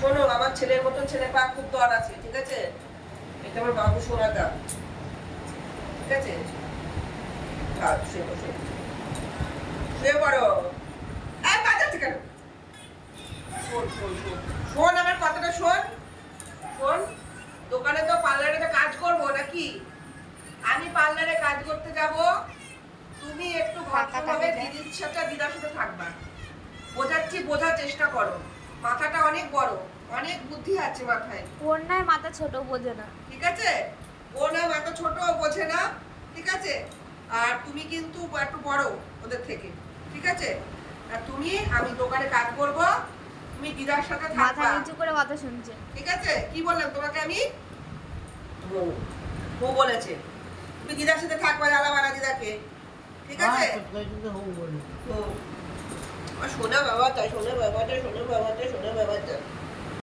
শোনো আমার ছেলের মতন ছেলে পা খুব দর আছে ঠিক আছে? এটা আমার বাবু সোনাটা। ঠিক আছে? শুয়ে শুয়ে পড়ো। বাজাচ্ছে কেন? শোন শোন শোন। শোন আমার কথাটা শোন। শোন দোকানে তো পার্লারে তো কাজ করব নাকি? আমি পার্লারে কাজ করতে যাব তুমি একটু ভদ্রভাবে দিদির সাথে দিদার সাথে থাকবা। বোঝাচ্ছি বোঝার চেষ্টা করো। মাথাটা বড় অনেক বুদ্ধি আছে মাথায়। কন্যায় মাথা ছোট বোঝে না। ঠিক আছে? ও না মাথা ছোট বোঝে না। ঠিক আছে? আর তুমি কিন্তু একটু বড় ওদের থেকে। ঠিক আছে? আর তুমি আমি দোকানে কাজ করব। তুমি দিদার সাথে মাথা নিচু করে কথা শুনছে। ঠিক আছে? কি বললাম তোমাকে আমি? বউ। বউ বলেছে। তুমি দিদার সাথে থাকবা জ্বালাবানা দিদাকে। ঠিক আছে? হ্যাঁ, তো সেটা তো হব বলে। হুম। আমার সোনা বাবা তাই সোনা বাবাটা বাবা